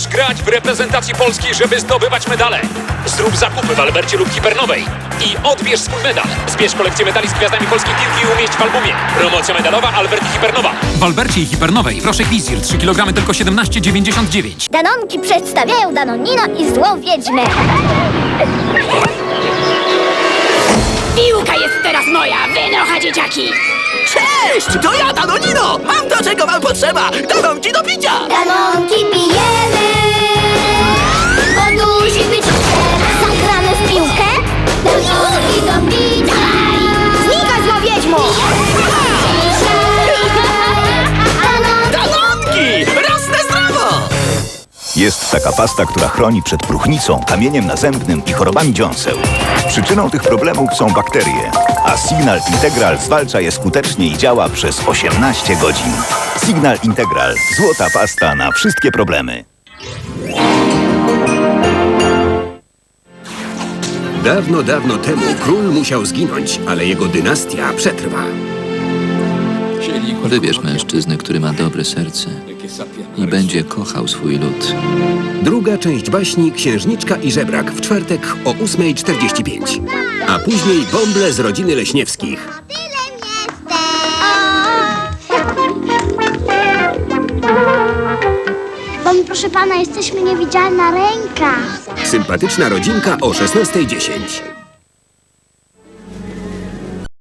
grać w reprezentacji Polski, żeby zdobywać medale. Zrób zakupy w Albercie lub Hipernowej i odbierz swój medal. Zbierz kolekcję medali z gwiazdami polskiej piłki i umieść w albumie. Promocja medalowa Albert i Hipernowa. W Albercie i Hipernowej proszek Wizir 3 kg tylko 17,99. Danonki przedstawiają Danonino i złą wiedźmę. Piłka jest teraz moja! Wynocha, dzieciaki! Cześć, to ja, Danonino! Mam to, czego wam potrzeba! Dam ci do picia! Danonki pijemy, Jest taka pasta, która chroni przed próchnicą, kamieniem nazębnym i chorobami dziąseł. Przyczyną tych problemów są bakterie, a Signal Integral zwalcza je skutecznie i działa przez 18 godzin. Signal Integral. Złota pasta na wszystkie problemy. Dawno, dawno temu król musiał zginąć, ale jego dynastia przetrwa. Wybierz mężczyznę, który ma dobre serce i będzie kochał swój lud. Druga część baśni Księżniczka i Żebrak w czwartek o 8.45. A później bąble z rodziny Leśniewskich. Bo my, proszę pana, jesteśmy niewidzialna ręka. Sympatyczna rodzinka o 16.10.